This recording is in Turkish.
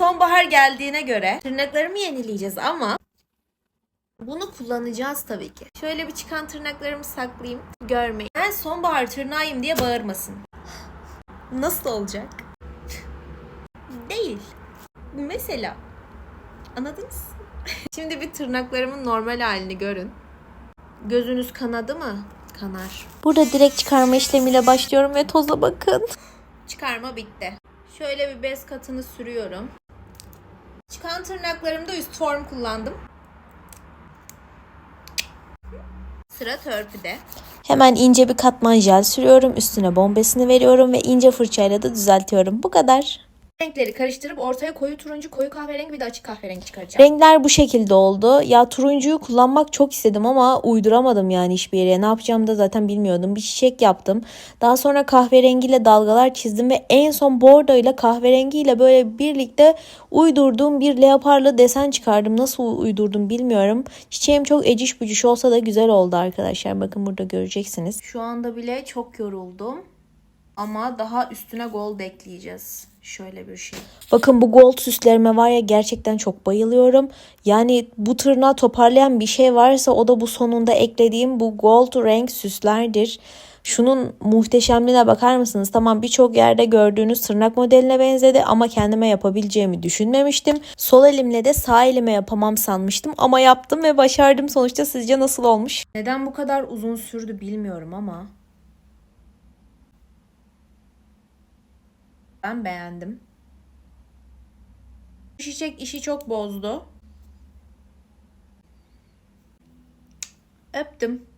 Sonbahar geldiğine göre tırnaklarımı yenileyeceğiz ama bunu kullanacağız tabii ki. Şöyle bir çıkan tırnaklarımı saklayayım. Görmeyin. Ben sonbahar tırnağıyım diye bağırmasın. Nasıl olacak? Değil. Mesela. Anladınız? Şimdi bir tırnaklarımın normal halini görün. Gözünüz kanadı mı? Kanar. Burada direkt çıkarma işlemiyle başlıyorum ve toza bakın. Çıkarma bitti. Şöyle bir bez katını sürüyorum. Çıkan tırnaklarımda üst form kullandım. Sıra törpüde. Hemen ince bir katman jel sürüyorum. Üstüne bombesini veriyorum ve ince fırçayla da düzeltiyorum. Bu kadar. Renkleri karıştırıp ortaya koyu turuncu, koyu kahverengi bir de açık kahverengi çıkaracağım. Renkler bu şekilde oldu. Ya turuncuyu kullanmak çok istedim ama uyduramadım yani hiçbir yere. Ne yapacağımı da zaten bilmiyordum. Bir çiçek yaptım. Daha sonra kahverengiyle dalgalar çizdim ve en son bordo ile kahverengiyle böyle birlikte uydurduğum bir leoparlı desen çıkardım. Nasıl uydurdum bilmiyorum. Çiçeğim çok eciş bücüş olsa da güzel oldu arkadaşlar. Bakın burada göreceksiniz. Şu anda bile çok yoruldum. Ama daha üstüne gold ekleyeceğiz. Şöyle bir şey. Bakın bu gold süslerime var ya gerçekten çok bayılıyorum. Yani bu tırnağı toparlayan bir şey varsa o da bu sonunda eklediğim bu gold renk süslerdir. Şunun muhteşemliğine bakar mısınız? Tamam birçok yerde gördüğünüz tırnak modeline benzedi ama kendime yapabileceğimi düşünmemiştim. Sol elimle de sağ elime yapamam sanmıştım ama yaptım ve başardım sonuçta. Sizce nasıl olmuş? Neden bu kadar uzun sürdü bilmiyorum ama ben beğendim. Çiçek işi çok bozdu. Öptüm.